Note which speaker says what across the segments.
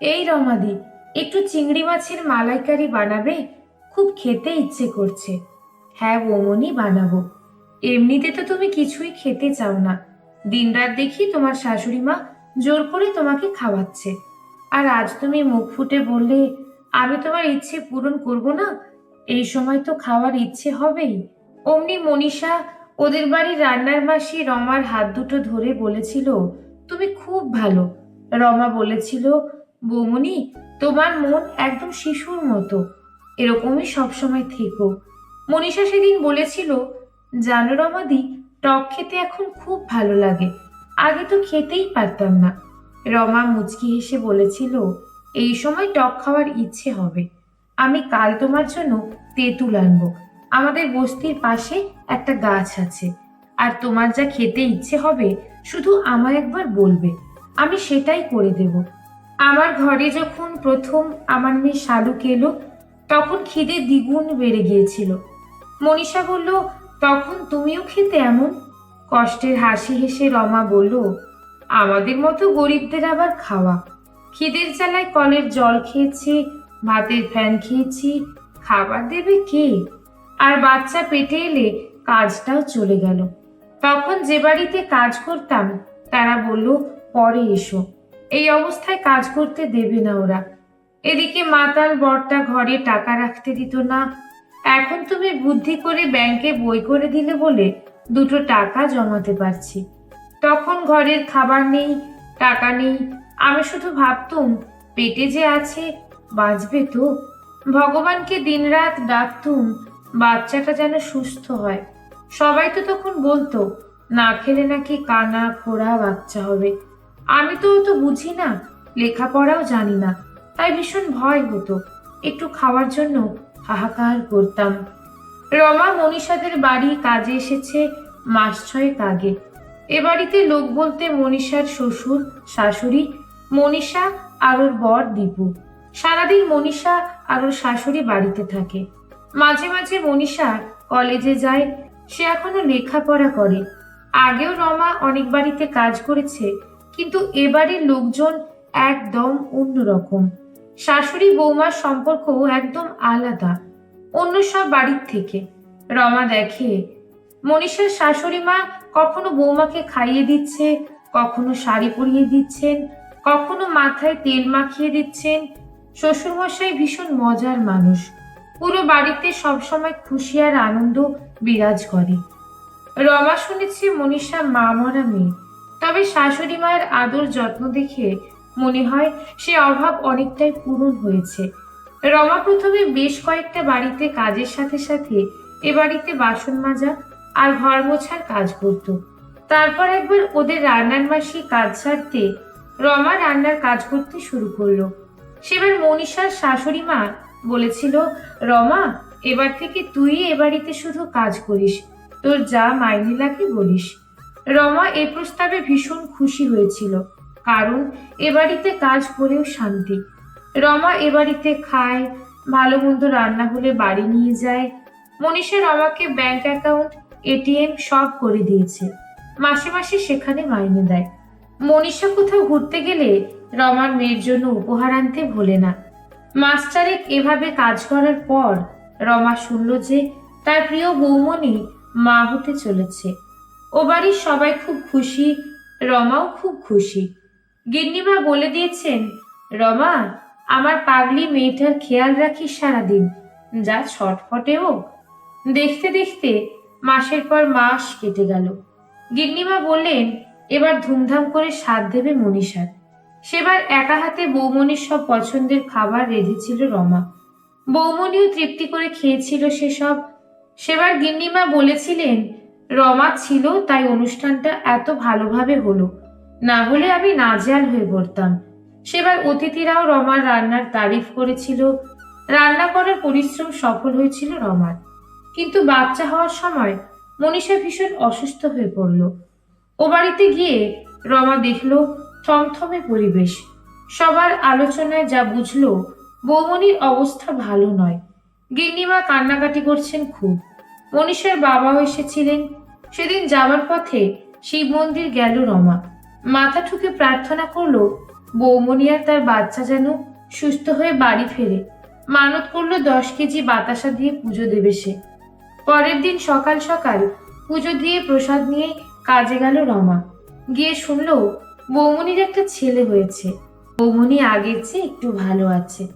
Speaker 1: এই রমাদি, একটু চিংড়ি মাছের মালাইকারি বানাবে? খুব খেতে ইচ্ছে করছে। হ্যাঁ বৌমনি, বানাবো। এমনিতে তো তুমি কিছুই খেতে চাও না। দিনরাত দেখি তোমার শাশুড়ি মা জোর করে তোমাকে খাওয়াচ্ছে। আর আজ তুমি মুখ ফুটে বললে, আমি তোমার ইচ্ছে পূরণ করব না? এই সময় তো খাওয়ার ইচ্ছে হবেই। অমনি মনীষা ওদের বাড়ির রান্নার মাসি রমার হাত দুটো ধরে বলেছিল, তুমি খুব ভালো। রমা বলেছিল বৌমনি তোমার মন একদম শিশুর মতো। এরকমই সবসময় থেকো। মনীষা সেদিন বলেছিল জানো রমাদি টক খেতে এখন খুব ভালো লাগে। আগে তো খেতেই পারতাম না। রমা মুচকি হেসে বলেছিল, এই সময় টক খাওয়ার ইচ্ছে হবে। আমি কাল তোমার জন্য তেঁতুল আনব। আমাদের বস্তির পাশে একটা গাছ আছে। আর তোমার যা খেতে ইচ্ছে হবে, শুধু আমায় একবার বলবে। আমি সেটাই করে দেব। আমার ঘরে যখন প্রথম আমার মেয়ে শালুক এলো, তখন খিদে দ্বিগুণ বেড়ে গিয়েছিল। মনীষা বলল, তখন তুমিও খেতে এমন? কষ্টের হাসি হেসে রমা বলল, আমাদের মতো গরিবদের আবার খাওয়া। খিদের জ্বালায় কলের জল খেয়েছি, ভাতের ফ্যান খেয়েছি, খাবার দেবে কে? আর বাচ্চা পেটে এলে কাজটাও চলে গেল। তখন যে বাড়িতে কাজ করতাম, তারা বলল, পরে এসো। এই অবস্থায় কাজ করতে দেবে না ওরা। এদিকে মাতাল বরটা ঘরে টাকা রাখতে দিত না। এখন তুমি বুদ্ধি করে ব্যাংকে বই করে দিলে বলে দুটো টাকা জমাতে পারছি। তখন ঘরের খাবার নেই, টাকা নেই। আমি শুধু ভাবতুম, পেটে যে আছে, বাঁচবে তো। ভগবানকে দিনরাত ডাকতুম, বাচ্চাটা যেন সুস্থ হয়। সবাই তো তখন বলতো, না খেলে নাকি কানা খোড়া বাচ্চা হবে। আমি তো অত বুঝি না, লেখাপড়াও জানি না, তাই ভীষণ ভয় হতো। একটু খাওয়ার জন্য হাহাকার করতাম। রমা মনীষাদের বাড়ি কাজে এসেছে মাস ছয়েক আগে। এ বাড়িতে লোক বলতে মনীষার শ্বশুর, শাশুড়ি, মনীষা আর ওর বর দীপু। সারাদিন মনীষা আর ওর শাশুড়ি বাড়িতে থাকে। মাঝে মাঝে মনীষা কলেজে যায়, সে এখনও লেখাপড়া করে। আগেও রমা অনেক বাড়িতে কাজ করেছে কিন্তু এবারের লোকজন একদম অন্যরকম। শাশুড়ি বৌমার সম্পর্ক একদম আলাদা, অন্য সব বাড়ির থেকে। রমা দেখে, মনীষার শাশুড়ি মা কখনো বৌমাকে খাইয়ে দিচ্ছে, কখনো শাড়ি পরিয়ে দিচ্ছেন, কখনো মাথায় তেল মাখিয়ে দিচ্ছেন। শ্বশুরমশাই ভীষণ মজার মানুষ। পুরো বাড়িতে সবসময় খুশি আর আনন্দ বিরাজ করে। রমা শুনেছি মনীষা মা মরা মেয়ে। তবে শাশুড়ি মায়ের আদর যত্ন দেখে মনে হয় সে অভাব অনেকটাই পূরণ হয়েছে। রমা প্রথমে বেশ কয়েকটা বাড়িতে কাজের সাথে সাথে এ বাড়িতে বাসন মাজা আর ঘর মোছার কাজ করত। তারপর একবার ওদের রান্নার মাসি কাজ ছাড়তে রমা রান্নার কাজ করতে শুরু করল। সেবার মনীষার শাশুড়ি মা বলেছিল, রমা, এবার থেকে তুই এ বাড়িতে শুধু কাজ করিস, তোর যা মাইনে লাগে বলিস। রমা এ প্রস্তাবে ভীষণ খুশি হয়েছিল। কারণ এ বাড়িতে কাজ করেও শান্তি। রমা এ বাড়িতে খায়, ভালো মন্দ রান্না হলে বাড়ি নিয়ে যায়। মনীষা রমাকে ব্যাংক অ্যাকাউন্ট এটিএম সব করে দিয়েছে। মাসে মাসে সেখানে মাইনে দেয়। মনীষা কোথাও ঘুরতে গেলে রমার মেয়ের জন্য উপহার আনতে ভোলে না। মাস চারেক এভাবে কাজ করার পর রমা শুনল যে তার প্রিয় বৌমণি মা হতে চলেছে। ও বাড়ির সবাই খুব খুশি, রমাও খুব খুশি। গিন্নিমা বলে দিয়েছেন, রমা, আমার পাগলি মেয়েটার খেয়াল রাখিস সারাদিন, যা ছটফটে হোক। দেখতে দেখতে মাসের পর মাস কেটে গেল। গিন্নিমা বললেন, এবার ধুমধাম করে স্বাদ দেবে মনীষার। সেবার একা হাতে বৌমনির সব পছন্দের খাবার রেঁধেছিল রমা। বৌমনিও তৃপ্তি করে খেয়েছিল সেসব। সেবার গিন্নিমা বলেছিলেন রমা ছিল, তাই অনুষ্ঠানটা এত ভালোভাবে হলো। না হলে আমি নাজেয়াল হয়ে পড়তাম। সেবার অতিথিরাও রমার রান্নার তারিফ করেছিল। রান্না করার পরিশ্রম সফল হয়েছিল রমার। কিন্তু বাচ্চা হওয়ার সময় মনীষা ভীষণ অসুস্থ হয়ে পড়ল। ও বাড়িতে গিয়ে রমা দেখল থমথমে পরিবেশ। সবার আলোচনায় যা বুঝলো, বৌমনির অবস্থা ভালো নয়। গিন্নিমা কান্নাকাটি করছেন খুব। মনীষার বাবাও এসেছিলেন। সেদিন যাওয়ার পথে শিব মন্দির গেল রমা। মাথা ঠুকে প্রার্থনা করল বৌমনি আর তার বাচ্চা যেন সুস্থ হয়ে বাড়ি ফেরে। মানত করল দশ কেজি বাতাসা দিয়ে পুজো দেবে সে। পরের দিন সকাল সকাল পুজো দিয়ে প্রসাদ নিয়ে কাজে গেল রমা। গিয়ে শুনল বৌমনির একটা ছেলে হয়েছে। বৌমনি আগের চেয়ে একটু ভালো আছে।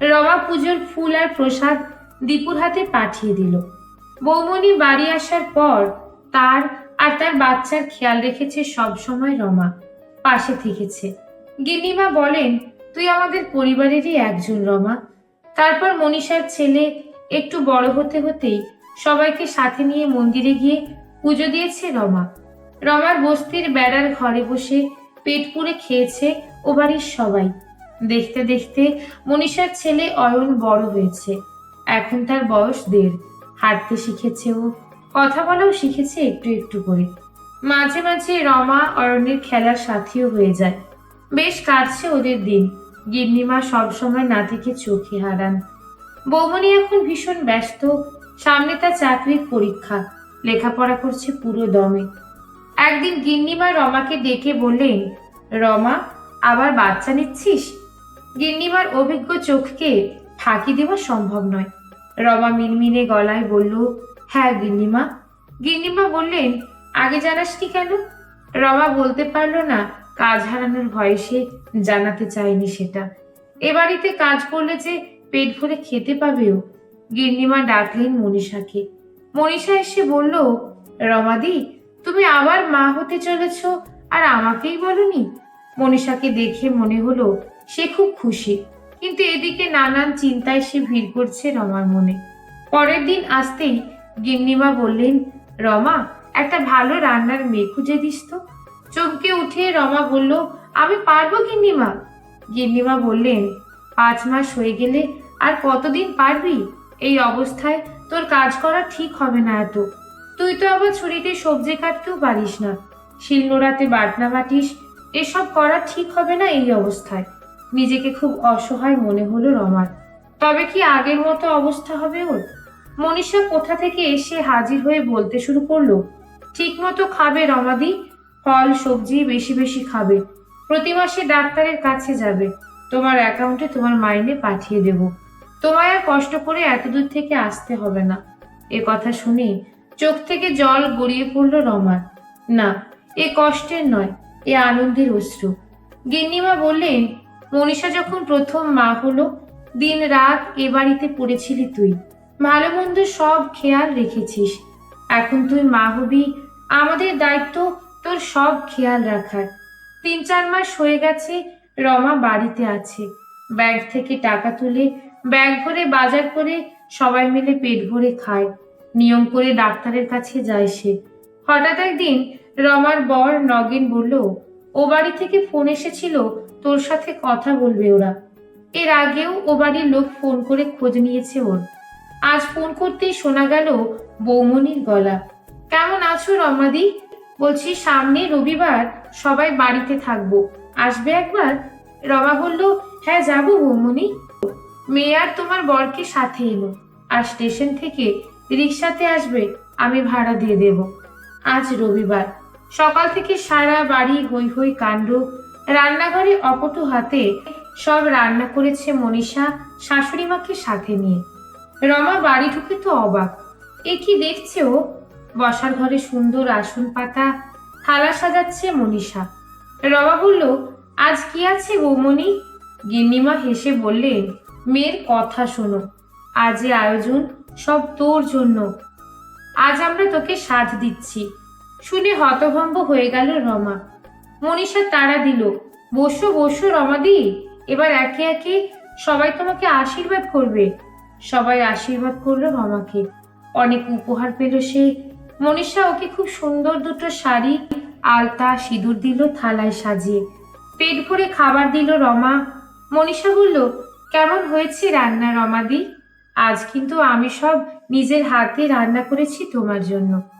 Speaker 1: রমা পুজোর ফুল আর প্রসাদ দীপুর হাতে পাঠিয়ে দিল। বৌমনি বাড়ি আসার পর তার আর তার বাচ্চার খেয়াল রেখেছে সব সময় রমা। পাশে থেকেছে। গিন্নিমা বলেন, তুই আমাদের পরিবারেরই একজন রমা। তারপর মনীষার ছেলে একটু বড় হতে হতেই সবাইকে সাথে নিয়ে মন্দিরে গিয়ে পুজো দিয়েছে রমা। রমার বস্তির বেড়ার ঘরে বসে পেট পুড়ে খেয়েছে ও বাড়ির সবাই। দেখতে দেখতে মনীষার ছেলে অয়ন বড় হয়েছে। এখন তার বয়স দেড়। হাঁটতে শিখেছে ও। কথা বলাও শিখেছে একটু একটু করে। মাঝে মাঝে রমা, অরণ্যের খেলার সাথীও হয়ে যায়। বেশ কাটছে ওদের দিন। গিন্নিমা সবসময় নাতিকে চোখে হারান। বৌমনি এখন ভীষণ ব্যস্ত। সামনে তার চাকরির পরীক্ষা। লেখাপড়া করছে পুরো দমে। একদিন গিন্নিমা রমাকে ডেকে বললেন, রমা, আবার বাচ্চা নিচ্ছিস? গিন্নিমার অভিজ্ঞ চোখকে ফাঁকি দেওয়া সম্ভব নয়। রমা মিনমিনে গলায় বলল হ্যাঁ গিন্নিমা। গিন্নিমা বললেন, আগে জানাসনি কেন? রমা বলতে পারল না, কাজ হারানোর ভয়ে সে জানাতে চায়নি সেটা। এ বাড়িতে কাজ করলে যে পেট ভরে খেতে পাবেও। গিন্নিমা ডাকলেন মনীষাকে। মনীষা এসে বলল, রমাদি, তুমি আবার মা হতে চলেছ আর আমাকেই বলনি? মনীষাকে দেখে মনে হলো, সে খুব খুশি। কিন্তু এদিকে নানান চিন্তায় সে ভিড় করছে রমার মনে। পরের দিন আসতেই গিন্নিমা বললেন, রমা, একটা ভালো রান্নার মেয়ে খুঁজে দিস তো। চমকে উঠে রমা বলল, আমি পারব গিন্নিমা? গিন্নিমা বললেন, পাঁচ মাস হয়ে গেলে আর কতদিন পারবি? এই অবস্থায় তোর কাজ করা ঠিক হবে না এত। তুই তো আবার ছুরিতে সবজি কাটতেও পারিস না। শিলনোড়াতে বাটনা বাটিস এসব করা ঠিক হবে না এই অবস্থায়। নিজেকে খুব অসহায় মনে হলো রমার। তবে কি আগের মতো অবস্থা হবে ওর? মনীষা কোথা থেকে এসে হাজির হয়ে বলতে শুরু করল? ঠিক মতো খাবে রমাদি? ফল, সবজি বেশি বেশি খাবে। প্রতি মাসে ডাক্তারের কাছে যাবে। তোমার অ্যাকাউন্টে তোমার মাইনে পাঠিয়ে দেব। তোমায় আর কষ্ট করে এত দূর থেকে আসতে হবে না। এ কথা শুনে চোখ থেকে জল গড়িয়ে পড়ল রমার। না, এ কষ্টের নয়, এ আনন্দের অশ্রু। গিন্নিমা বললেন মনীষা যখন প্রথম মা হলো দিন রাত এ বাড়িতে পড়েছিলি তুই। ভালো মন্দ সব খেয়াল রেখেছিস। এখন তুই মা হবি, আমাদের দায়িত্ব তোর সব খেয়াল রাখার। তিন চার মাস হয়ে গেছে, রমা বাড়িতে আছে। ব্যাগ থেকে টাকা তুলে ব্যাগ ভরে বাজার করে সবাই মিলে পেট ভরে খায়। নিয়ম করে ডাক্তারের কাছে যায় সে। হঠাৎ একদিন রমার বর নগেন বলল, ও বাড়ি থেকে ফোন এসেছিল তোর সাথে কথা বলবে ওরা। এর আগেও ও বাড়ির লোক ফোন করে খোঁজ নিয়েছে ওর। আজ ফোন করতেই শোনা গেল বৌমনির গলা। কেমন আছো রমাদি? বলছি, সামনে রবিবার সবাই বাড়িতে থাকব। আসবে একবার? রমা বলল হ্যাঁ যাব বৌমনি। মেয়ে আর তোমার বরকে সাথে এলো। আর স্টেশন থেকে রিক্সাতে আসবে, আমি ভাড়া দিয়ে দেব। আজ রবিবার। সকাল থেকে সারা বাড়ি হই হই কাণ্ড রান্নাঘরে অপটু হাতে সব রান্না করেছে মনীষা শাশুড়ি মাকে সাথে নিয়ে। রমা বাড়ি ঢুকে তো অবাক। এ কি দেখছে ও? বসার ঘরে সুন্দর আসন পাতা, থালা সাজাচ্ছে মনীষা। রমা বলল, আজ কি আছে বৌমণি? গিন্নিমা হেসে বললেন, মেয়ের কথা শোনো। আজ এ আয়োজন সব তোর জন্য। আজ আমরা তোকে সাথ দিচ্ছি। শুনে হতভম্ব হয়ে গেল রমা। মনীষা তাড়া দিল, বসো বসো রমাদি, এবার একে একে সবাই তোমাকে আশীর্বাদ করবে। সবাই আশীর্বাদ করল রমাকে অনেক উপহার পেল সে। মনীষা ওকে খুব সুন্দর দুটো শাড়ি, আলতা, সিঁদুর দিল থালায় সাজিয়ে। পেট ভরে খাবার দিল রমা। মনীষা বলল, কেমন হয়েছে রান্না রমাদি? আজ কিন্তু আমি সব নিজের হাতে রান্না করেছি তোমার জন্য।